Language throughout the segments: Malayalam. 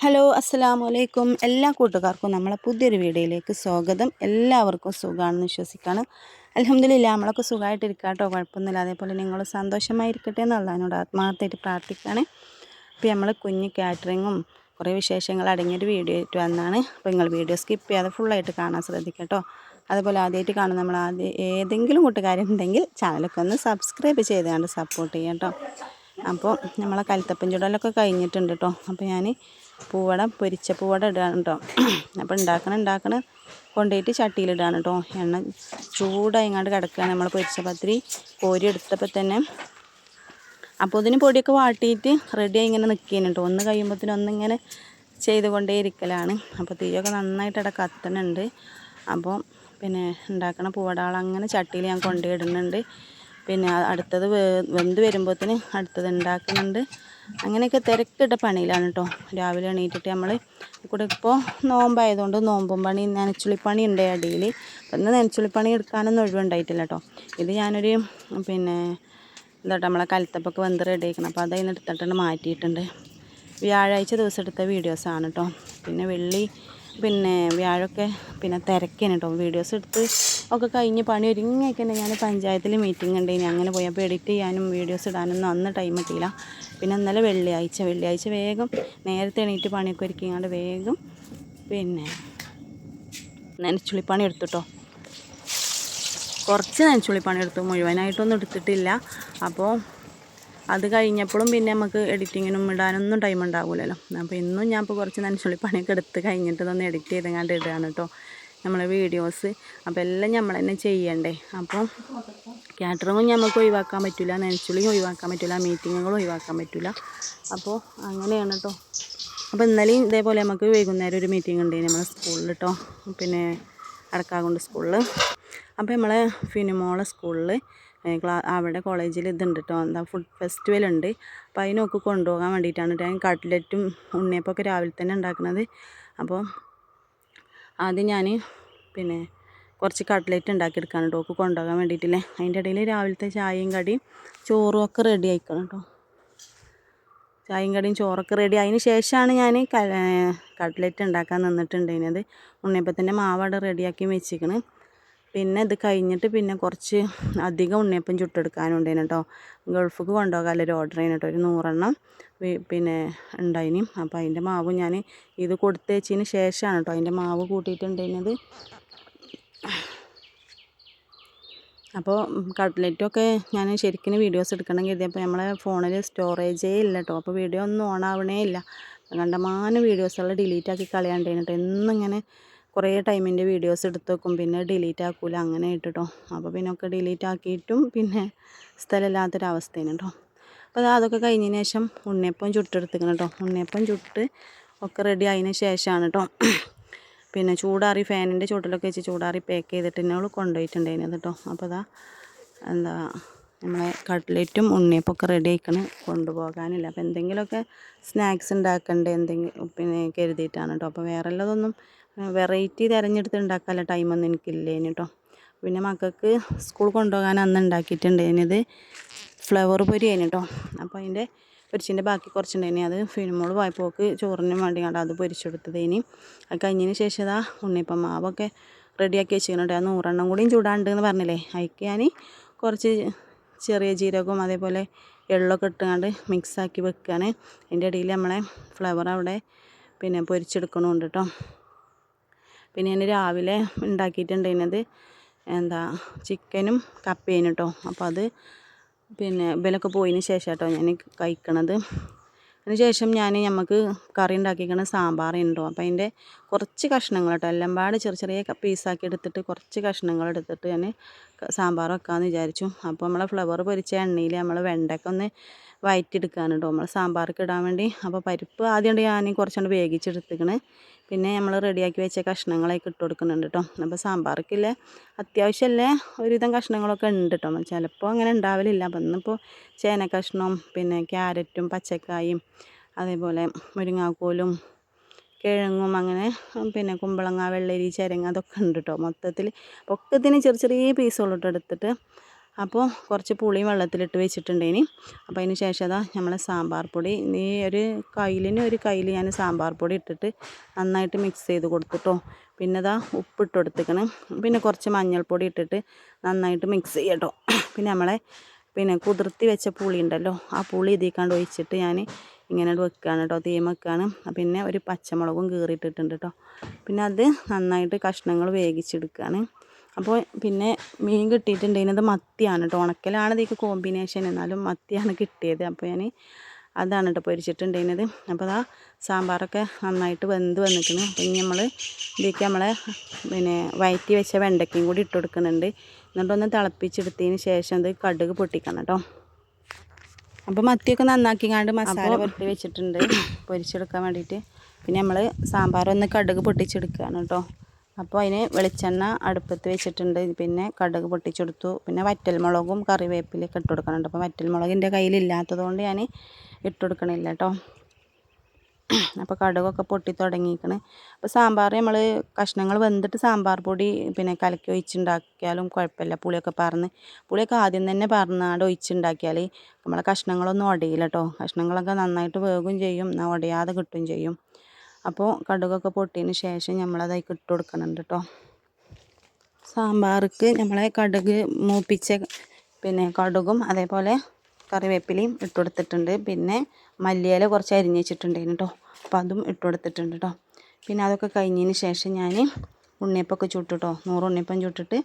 ഹലോ അസ്സാം വലൈക്കും എല്ലാ കൂട്ടുകാർക്കും നമ്മളെ പുതിയൊരു വീഡിയോയിലേക്ക് സ്വാഗതം. എല്ലാവർക്കും സുഖമാണെന്ന് വിശ്വസിക്കുകയാണ് അലഹമ്മദില്ല നമ്മളൊക്കെ സുഖമായിട്ടിരിക്കുക കേട്ടോ കുഴപ്പമൊന്നുമില്ല. അതേപോലെ നിങ്ങൾ സന്തോഷമായിരിക്കട്ടെ എന്നുള്ളതിനോട് ആത്മാർത്ഥമായിട്ട് പ്രാർത്ഥിക്കുകയാണ് അപ്പോൾ നമ്മൾ കുഞ്ഞ് കാറ്ററിങ്ങും കുറേ വിശേഷങ്ങൾ അടങ്ങിയൊരു വീഡിയോ ആയിട്ട് വന്നാണ്. അപ്പോൾ നിങ്ങൾ വീഡിയോ സ്കിപ്പ് ചെയ്യാതെ ഫുള്ളായിട്ട് കാണാൻ ശ്രദ്ധിക്കട്ടോ അതുപോലെ ആദ്യമായിട്ട് കാണുന്ന നമ്മൾ ആദ്യം ഏതെങ്കിലും കൂട്ടുകാരുണ്ടെങ്കിൽ ചാനലൊക്കെ ഒന്ന് സബ്സ്ക്രൈബ് ചെയ്തുകൊണ്ട് സപ്പോർട്ട് ചെയ്യാം കേട്ടോ അപ്പോൾ നമ്മളെ കൽത്തപ്പൻ ചുടലൊക്കെ കഴിഞ്ഞിട്ടുണ്ട് കേട്ടോ അപ്പോൾ ഞാൻ പൂവട പൊരിച്ച പൂവട ഇടുകയാണ് കേട്ടോ അപ്പോൾ ഉണ്ടാക്കണം ഉണ്ടാക്കണം കൊണ്ടുപോയിട്ട് ചട്ടിയിലിടുകയാണ് കേട്ടോ എണ്ണ ചൂടായി ഇങ്ങോട്ട് കിടക്കുകയാണ് നമ്മൾ പൊരിച്ച പത്തിരി കോരി എടുത്തപ്പോൾ തന്നെ. അപ്പോൾ ഇതിന് പൊടിയൊക്കെ വാട്ടിയിട്ട് റെഡിയായി ഇങ്ങനെ നിൽക്കുകയാണ് കേട്ടോ ഒന്ന് കഴിയുമ്പോഴത്തേനും ഒന്നിങ്ങനെ ചെയ്തുകൊണ്ടേ ഇരിക്കലാണ്. അപ്പോൾ തീയൊക്കെ നന്നായിട്ട് അവിടെ കത്തണുണ്ട്. അപ്പോൾ പിന്നെ ഉണ്ടാക്കണ പൂവടകളങ്ങനെ ചട്ടിയിൽ ഞാൻ കൊണ്ടുപോയി ഇടുന്നുണ്ട്. പിന്നെ അടുത്തത് വെന്ത് വരുമ്പോഴത്തേന് അടുത്തത് ഉണ്ടാക്കുന്നുണ്ട് അങ്ങനെയൊക്കെ തിരക്കിട്ട പണിയിലാണ് കേട്ടോ രാവിലെ എണീറ്റിട്ട് നമ്മൾ കൂടെ ഇപ്പോൾ നോമ്പായതുകൊണ്ട് നോമ്പും പണി നനച്ചുള്ളിപ്പണി ഉണ്ട് അടിയിൽ അപ്പം ഇന്ന് നനച്ചുള്ളിപ്പണി എടുക്കാനൊന്നും ഒഴിവുണ്ടായിട്ടില്ല കേട്ടോ ഇത് ഞാനൊരു പിന്നെ എന്താ നമ്മളെ കലത്തപ്പൊക്കെ വെന്ത് റെഡി ആക്കണം അപ്പോൾ അതതിന് എടുത്തിട്ടുണ്ട് മാറ്റിയിട്ടുണ്ട്. വ്യാഴാഴ്ച ദിവസം എടുത്ത വീഡിയോസാണ് കേട്ടോ പിന്നെ വെള്ളി പിന്നെ വ്യാഴമൊക്കെ പിന്നെ തിരക്കാണ് കേട്ടോ. വീഡിയോസ് എടുത്ത് ഒക്കെ കഴിഞ്ഞ് പണി ഒരുങ്ങിയൊക്കെ ഞാൻ പഞ്ചായത്തിൽ മീറ്റിംഗ് ഉണ്ട്. അങ്ങനെ പോയി. അപ്പോൾ എഡിറ്റ് ചെയ്യാനും വീഡിയോസ് ഇടാനൊന്നും അന്ന് ടൈം കിട്ടിയില്ല. പിന്നെ ഇന്നലെ വെള്ളിയാഴ്ച. വെള്ളിയാഴ്ച വേഗം നേരത്തെ എണീറ്റ് പണിയൊക്കെ ഒരുക്കിങ്ങാണ്ട് വേഗം പിന്നെ നനച്ചുള്ളിപ്പണി എടുത്തുട്ടോ കുറച്ച് നനച്ചുള്ളിപ്പണി എടുത്തു. മുഴുവനായിട്ടൊന്നും എടുത്തിട്ടില്ല. അപ്പോൾ അത് കഴിഞ്ഞപ്പോഴും പിന്നെ നമുക്ക് എഡിറ്റിങ്ങിനും ഇടാനൊന്നും ടൈം ഉണ്ടാവില്ലല്ലോ അപ്പോൾ ഇന്നും ഞാൻ ഇപ്പോൾ കുറച്ച് നനച്ചുള്ളി പണിയൊക്കെ എടുത്ത് കഴിഞ്ഞിട്ട് ഇതൊന്ന് എഡിറ്റ് ചെയ്തെങ്ങാണ്ട് ഇടുകയാണ് കേട്ടോ നമ്മളെ വീഡിയോസ് അപ്പോൾ എല്ലാം നമ്മൾ തന്നെ ചെയ്യണ്ടേ. അപ്പോൾ കാറ്ററിങ്ങും നമുക്ക് ഒഴിവാക്കാൻ പറ്റില്ല നനച്ചുള്ളിയും ഒഴിവാക്കാൻ പറ്റില്ല മീറ്റിങ്ങുകളും ഒഴിവാക്കാൻ പറ്റില്ല അപ്പോൾ അങ്ങനെയാണ് കേട്ടോ അപ്പോൾ ഇന്നലെയും ഇതേപോലെ നമുക്ക് വൈകുന്നേരം ഒരു മീറ്റിംഗ് ഉണ്ട് നമ്മളെ സ്കൂളിൽ കേട്ടോ പിന്നെ അടക്കാകുണ്ട് സ്കൂളിൽ അപ്പോൾ നമ്മളെ ഫിനിമോളെ സ്കൂളിൽ ക്ലാ അവിടെ കോളേജിൽ ഇതുണ്ട് കേട്ടോ എന്താ ഫുഡ് ഫെസ്റ്റിവൽ ഉണ്ട്. അപ്പോൾ അതിനൊക്കെ കൊണ്ടുപോകാൻ വേണ്ടിയിട്ടാണ് ഞാൻ കട്ട്ലറ്റും ഉണ്ണിയപ്പമൊക്കെ രാവിലെ തന്നെ ഉണ്ടാക്കുന്നത് അപ്പോൾ ആദ്യം ഞാൻ പിന്നെ കുറച്ച് കട്ട്ലറ്റ് ഉണ്ടാക്കിയെടുക്കാൻ കേട്ടോ ഒക്കെ കൊണ്ടുപോകാൻ വേണ്ടിയിട്ടില്ലേ. അതിന്റെ ഇടയിൽ രാവിലത്തെ ചായയും കടിയും ചോറും ഒക്കെ റെഡി ആയിക്കണം കേട്ടോ ചായയും കടിയും ചോറൊക്കെ റെഡി അതിന് ശേഷമാണ് ഞാൻ കട്ട്ലറ്റ് ഉണ്ടാക്കാൻ നിന്നിട്ടുണ്ടായിരുന്നത്. ഉണ്ണിയപ്പത്തിന്റെ മാവ് അവിടെ റെഡിയാക്കി വെച്ചിരിക്കണ്. പിന്നെ ഇത് കഴിഞ്ഞിട്ട് പിന്നെ കുറച്ച് അധികം ഉണ്ണിയപ്പം ചുട്ടെടുക്കാനുണ്ടേനു കേട്ടോ ഗൾഫിക്ക് കൊണ്ടുപോകാനൊരു ഓർഡർ ചെയ്യുന്നു കേട്ടോ ഒരു നൂറെണ്ണം പിന്നെ ഉണ്ടായിനി അപ്പോൾ അതിന്റെ മാവ് ഞാൻ ഇത് കൊടുത്തേച്ചതിന് ശേഷമാണ് കേട്ടോ അതിന്റെ മാവ് കൂട്ടിയിട്ടുണ്ടായിരുന്നത് അപ്പോൾ കട്ട്ലറ്റൊക്കെ ഞാൻ ശരിക്കും വീഡിയോസ് എടുക്കണം കരുതിയപ്പോൾ നമ്മളെ ഫോണിൽ സ്റ്റോറേജേ ഇല്ല കേട്ടോ അപ്പോൾ വീഡിയോ ഒന്നും ഓൺ ആവണേ ഇല്ല. കണ്ടമാനം വീഡിയോസുകൾ ഡിലീറ്റ് ആക്കി കളയാണ്ടേനു കേട്ടോ എന്നിങ്ങനെ കുറേ ടൈമിന്റെ വീഡിയോസ് എടുത്ത് വെക്കും. പിന്നെ ഡിലീറ്റ് ആക്കൂല. അങ്ങനെ ഇട്ടിട്ടോ. അപ്പോൾ പിന്നെ ഒക്കെ ഡിലീറ്റ് ആക്കിയിട്ടും പിന്നെ സ്ഥലമില്ലാത്തൊരവസ്ഥയാണ് കേട്ടോ. അപ്പോൾ അതൊക്കെ കഴിഞ്ഞതിന് ശേഷം ഉണ്ണിയപ്പം ചുട്ടെടുത്തിക്കണം കേട്ടോ. ഉണ്ണിയപ്പം ചുട്ട് ഒക്കെ റെഡി ആയതിന് ശേഷമാണ് കേട്ടോ. പിന്നെ ചൂടാറി ഫാനിന്റെ ചൂട്ടിലൊക്കെ വെച്ച് ചൂടാറി പാക്ക് ചെയ്തിട്ട് തന്നെ അവൾ കൊണ്ടുപോയിട്ടുണ്ടായിരുന്നത് കേട്ടോ. അപ്പോൾ അതാ എന്താ നമ്മളെ കട്ട്ലേറ്റും ഉണ്ണിയപ്പം ഒക്കെ റെഡി ആയിക്കണം. കൊണ്ടുപോകാനില്ല. അപ്പോൾ എന്തെങ്കിലുമൊക്കെ സ്നാക്സ് ഉണ്ടാക്കണ്ടേ എന്തെങ്കിലും പിന്നെ കരുതിയിട്ടാണ് കേട്ടോ. അപ്പോൾ വേറെ ഉള്ളതൊന്നും വെറൈറ്റി തിരഞ്ഞെടുത്ത് ഉണ്ടാക്കാനുള്ള ടൈമൊന്നും എനിക്കില്ലേന് കേട്ടോ പിന്നെ മക്കൾക്ക് സ്കൂൾ കൊണ്ടുപോകാൻ അന്ന് ഉണ്ടാക്കിയിട്ടുണ്ടായിരുന്നത് ഫ്ലവർ പൊരിയേന് കേട്ടോ അപ്പോൾ അതിന്റെ പൊരിച്ചിന്റെ ബാക്കി കുറച്ചുണ്ടായിനി. അത് ഫിനിമോൾ വായ്പോക്ക് ചോറിന് വേണ്ടി കണ്ട അത് പൊരിച്ചെടുത്തതേനി. അത് കഴിഞ്ഞതിന് ശേഷം ഇതാ ഉണ്ണിയപ്പം മാവൊക്കെ റെഡിയാക്കി വെച്ചിട്ടുണ്ട് ആ നൂറെണ്ണം കൂടിയും ചൂടാണ്ട് എന്ന് പറഞ്ഞില്ലേ? അതിക്ക് ഞാൻ കുറച്ച് ചെറിയ ജീരകവും അതേപോലെ എള്ളൊക്കെ ഇട്ടുകൊണ്ട് മിക്സാക്കി വെക്കുകയാണ് അതിന്റെ ഇടയിൽ നമ്മളെ ഫ്ലവർ അവിടെ പിന്നെ പൊരിച്ചെടുക്കണമുണ്ട് കേട്ടോ പിന്നെ ഞാൻ രാവിലെ ഉണ്ടാക്കിയിട്ടുണ്ടായിരുന്നത് എന്താ ചിക്കനും കപ്പയും കേട്ടോ അപ്പോൾ അത് പിന്നെ ഇവലൊക്കെ പോയതിന് ശേഷം കേട്ടോ ഞാൻ കഴിക്കണത്. അതിന് ശേഷം ഞാൻ നമുക്ക് കറി ഉണ്ടാക്കിക്കണ സാമ്പാറുണ്ടോ അപ്പോൾ അതിന്റെ കുറച്ച് കഷ്ണങ്ങൾ കേട്ടോ എല്ലാം ചെറിയ ചെറിയ പീസാക്കി എടുത്തിട്ട് കുറച്ച് കഷ്ണങ്ങൾ എടുത്തിട്ട് ഞാൻ സാമ്പാർ വെക്കാമെന്ന് വിചാരിച്ചു. അപ്പോൾ നമ്മളെ ഫ്ലവർ പൊരിച്ച എണ്ണയിൽ നമ്മൾ വെണ്ടയ്ക്ക ഒന്ന് വയറ്റിയെടുക്കാൻ കേട്ടോ നമ്മൾ സാമ്പാർക്ക് ഇടാൻ വേണ്ടി. അപ്പോൾ പരിപ്പ് ആദ്യം ഞാൻ കുറച്ചുകൊണ്ട് വേവിച്ചെടുത്തിക്കണ്. പിന്നെ നമ്മൾ റെഡിയാക്കി വെച്ച കഷ്ണങ്ങളൊക്കെ ഇട്ട് കൊടുക്കുന്നുണ്ട് കേട്ടോ അപ്പോൾ സാമ്പാർക്കില്ല അത്യാവശ്യമല്ലേ ഒരുവിധം കഷ്ണങ്ങളൊക്കെ ഉണ്ട് കേട്ടോ ചിലപ്പോൾ അങ്ങനെ ഉണ്ടാവലില്ല അപ്പം ഇന്നിപ്പോൾ ചേന കഷ്ണവും പിന്നെ ക്യാരറ്റും പച്ചക്കായും അതേപോലെ മുരിങ്ങാക്കോലും കിഴങ്ങും അങ്ങനെ പിന്നെ കുമ്പളങ്ങ വെള്ളരി ചരങ്ങ അതൊക്കെ ഉണ്ട് കേട്ടോ മൊത്തത്തിൽ ഒക്കത്തിന് ചെറിയ ചെറിയ പീസുകളിട്ട് എടുത്തിട്ട്. അപ്പോൾ കുറച്ച് പുളിയും വെള്ളത്തിലിട്ട് വെച്ചിട്ടുണ്ടേനി. അപ്പോൾ അതിന് ശേഷം അതാ നമ്മളെ സാമ്പാർ പൊടി. ഈ ഒരു കയ്യിലിന് ഒരു കയ്യിൽ ഞാൻ സാമ്പാർ പൊടി ഇട്ടിട്ട് നന്നായിട്ട് മിക്സ് ചെയ്ത് കൊടുത്തിട്ടോ. പിന്നെ അതാ ഉപ്പിട്ട് കൊടുത്തേക്കണ്. പിന്നെ കുറച്ച് മഞ്ഞൾപ്പൊടി ഇട്ടിട്ട് നന്നായിട്ട് മിക്സ് ചെയ്യട്ടോ. പിന്നെ നമ്മളെ പിന്നെ കുതിർത്തി വെച്ച പുളി ഉണ്ടല്ലോ ആ പുളി ഇതിക്കാണ്ട് ഒഴിച്ചിട്ട് ഞാൻ ഇങ്ങനെ വെക്കുകയാണ് കേട്ടോ തീം വെക്കുകയാണ് പിന്നെ ഒരു പച്ചമുളകും കീറിയിട്ടിട്ടുണ്ട് കേട്ടോ പിന്നെ അത് നന്നായിട്ട് കഷ്ണങ്ങൾ വേവിച്ചെടുക്കുകയാണ് അപ്പോൾ പിന്നെ മീൻ കിട്ടിയിട്ടുണ്ടെങ്കിൽ മത്തിയാണ് കേട്ടോ ഉണക്കലാണ് ഇതിക്ക് കോമ്പിനേഷൻ എന്നാലും മത്തിയാണ് കിട്ടിയത്. അപ്പോൾ ഞാൻ അതാണ് കേട്ടോ പൊരിച്ചിട്ടുണ്ടായിരുന്നത് അപ്പോൾ ആ സാമ്പാറൊക്കെ നന്നായിട്ട് വെന്ത് വന്നിട്ടുണ്ട്. അപ്പം ഇനി നമ്മൾ ഇതിലേക്ക് നമ്മളെ പിന്നെ വയറ്റി വെച്ച വെണ്ടയ്ക്കയും കൂടി ഇട്ട് കൊടുക്കുന്നുണ്ട്. എന്നിട്ടൊന്ന് തിളപ്പിച്ചെടുത്തതിന് ശേഷം അത് കടുക് പൊട്ടിക്കണം കേട്ടോ അപ്പോൾ മത്തിയൊക്കെ നന്നാക്കിങ്ങാണ്ട് മസാല പുരട്ടി വെച്ചിട്ടുണ്ട്. പൊരിച്ചെടുക്കാൻ വേണ്ടിയിട്ട്. പിന്നെ നമ്മൾ സാമ്പാർ സാമ്പാറൊന്ന് കടുക് പൊട്ടിച്ചെടുക്കുകയാണ് കേട്ടോ. അപ്പോൾ അതിന് വെളിച്ചെണ്ണ അടുപ്പത്ത് വെച്ചിട്ടുണ്ട്. പിന്നെ കടുക് പൊട്ടിച്ചെടുത്തു. പിന്നെ വറ്റൽമുളകും കറിവേപ്പിലൊക്കെ ഇട്ട് കൊടുക്കുന്നുണ്ട് അപ്പോൾ വറ്റൽമുളക് എന്റെ കയ്യിലില്ലാത്തത് കൊണ്ട് ഞാൻ ഇട്ട് കൊടുക്കണില്ല കേട്ടോ. അപ്പോൾ കടുകൊക്കെ പൊട്ടി തുടങ്ങിയിരിക്കണ്. അപ്പോൾ സാമ്പാർ നമ്മൾ കഷ്ണങ്ങൾ വെന്തിട്ട് സാമ്പാർ പൊടി പിന്നെ കലക്കി ഒഴിച്ചുണ്ടാക്കിയാലും കുഴപ്പമില്ല. പുളിയൊക്കെ പറഞ്ഞ് പുളിയൊക്കെ ആദ്യം തന്നെ പറഞ്ഞാണ്ട് ഒഴിച്ചുണ്ടാക്കിയാൽ നമ്മളെ കഷ്ണങ്ങളൊന്നും ഉടയില്ല കേട്ടോ കഷ്ണങ്ങളൊക്കെ നന്നായിട്ട് വേകും ചെയ്യും. എന്നാൽ ഉടയാതെ കിട്ടും ചെയ്യും. അപ്പോൾ കടുകൊക്കെ പൊട്ടിയതിന് ശേഷം നമ്മളതായി ഇട്ട് കൊടുക്കുന്നുണ്ട് കേട്ടോ സാമ്പാർക്ക് നമ്മളെ കടുക് മൂപ്പിച്ച പിന്നെ കടുകും അതേപോലെ കറിവേപ്പിലയും ഇട്ട് കൊടുത്തിട്ടുണ്ട് പിന്നെ മല്ലിയില കുറച്ച് അരിഞ്ഞ് വെച്ചിട്ടുണ്ടായിരുന്നു കേട്ടോ അപ്പോൾ അതും ഇട്ട് കൊടുത്തിട്ടുണ്ട് കേട്ടോ പിന്നെ അതൊക്കെ കഴിഞ്ഞതിന് ശേഷം ഞാൻ ഉണ്ണിയപ്പമൊക്കെ ചുട്ടു കേട്ടോ നൂറ് ഉണ്ണിയപ്പം ചുട്ടിട്ട്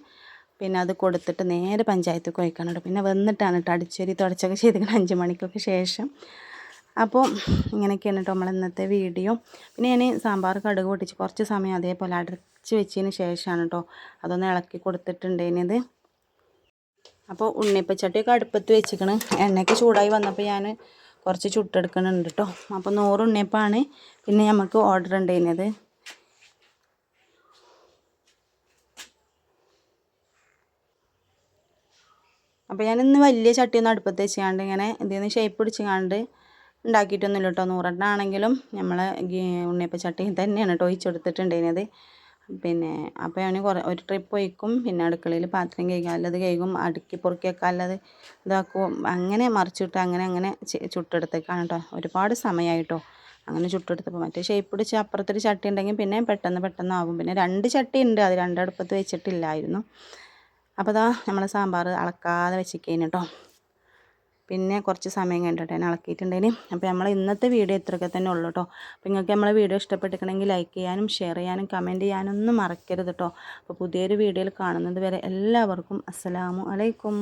പിന്നെ അത് കൊടുത്തിട്ട് നേരെ പഞ്ചായത്ത് കുഴക്കണം കേട്ടോ പിന്നെ വന്നിട്ടാണ് കേട്ടോ അടിച്ചേരി തുടച്ചൊക്കെ ചെയ്തിരിക്കണം അഞ്ച് മണിക്കൊക്കെ ശേഷം. അപ്പോൾ ഇങ്ങനെയൊക്കെയാണ് കേട്ടോ നമ്മൾ ഇന്നത്തെ വീഡിയോ. പിന്നെ ഞാൻ സാമ്പാർ കടുക് പൊട്ടിച്ച് കുറച്ച് സമയം അതേപോലെ അടച്ച് വെച്ചതിന് ശേഷമാണ് കേട്ടോ അതൊന്ന് ഇളക്കി കൊടുത്തിട്ടുണ്ടേനത് അപ്പോൾ ഉണ്ണിയപ്പച്ചട്ടിയൊക്കെ അടുപ്പത്ത് വെച്ചിക്കണ്. എണ്ണയൊക്കെ ചൂടായി വന്നപ്പോൾ ഞാൻ കുറച്ച് ചുട്ടെടുക്കുന്നുണ്ട് കേട്ടോ അപ്പോൾ നൂറ് ഉണ്ണിയപ്പമാണ് പിന്നെ നമുക്ക് ഓർഡർ ഉണ്ടായിരുന്നത് അപ്പോൾ ഇന്ന് വലിയ ചട്ടിയൊന്നും അടുപ്പത്ത് വെച്ചാണ്ട് ഇങ്ങനെ ഇതിൽ ഷേപ്പ് പിടിച്ചുകൊണ്ട് ഉണ്ടാക്കിയിട്ടൊന്നുമില്ല കേട്ടോ നൂറെണ്ണാണെങ്കിലും നമ്മൾ ഉണ്ണിയപ്പ ചട്ടി തന്നെയാണ് കേട്ടോ ഒഴിച്ചെടുത്തിട്ടുണ്ടായിരുന്നത് പിന്നെ അപ്പോൾ ഞാൻ കുറേ ഒരു ട്രിപ്പ് ഒഴിക്കും പിന്നെ അടുക്കളയിൽ പാത്രം കഴുകാൻ ഉള്ളത് കഴുകും അടുക്കി പൊറുക്കി വെക്കാനുള്ളത് ഇതാക്കും. അങ്ങനെ മറിച്ചിട്ട് അങ്ങനെ അങ്ങനെ ചുട്ടെടുത്തേക്കാണ് കേട്ടോ ഒരുപാട് സമയമായിട്ടോ അങ്ങനെ ചുട്ടെടുത്തപ്പോൾ മറ്റേ ഷേപ്പ് പിടിച്ച് അപ്പുറത്തൊരു ചട്ടി ഉണ്ടെങ്കിൽ പിന്നെ പെട്ടെന്ന് പെട്ടെന്ന് ആകും പിന്നെ രണ്ട് ചട്ടി ഉണ്ട്. അത് രണ്ടടുപ്പത്ത് വെച്ചിട്ടില്ലായിരുന്നു. അപ്പോൾ അതാ നമ്മളെ സാമ്പാർ അളക്കാതെ വെച്ചിരിക്കേന് കേട്ടോ പിന്നെ കുറച്ച് സമയം കണ്ടിട്ട് തന്നെ അപ്പോൾ നമ്മൾ ഇന്നത്തെ വീഡിയോ ഇത്രയൊക്കെ തന്നെ ഉള്ളൂ കേട്ടോ അപ്പോൾ നിങ്ങൾക്ക് നമ്മളെ വീഡിയോ ഇഷ്ടപ്പെട്ടിട്ടുണ്ടെങ്കിൽ ലൈക്ക് ചെയ്യാനും ഷെയർ ചെയ്യാനും കമന്റ് ചെയ്യാനും ഒന്നും മറക്കരുത് കേട്ടോ അപ്പോൾ പുതിയൊരു വീഡിയോയിൽ കാണുന്നത് വരെ എല്ലാവർക്കും അസ്സലാമു അലൈക്കും.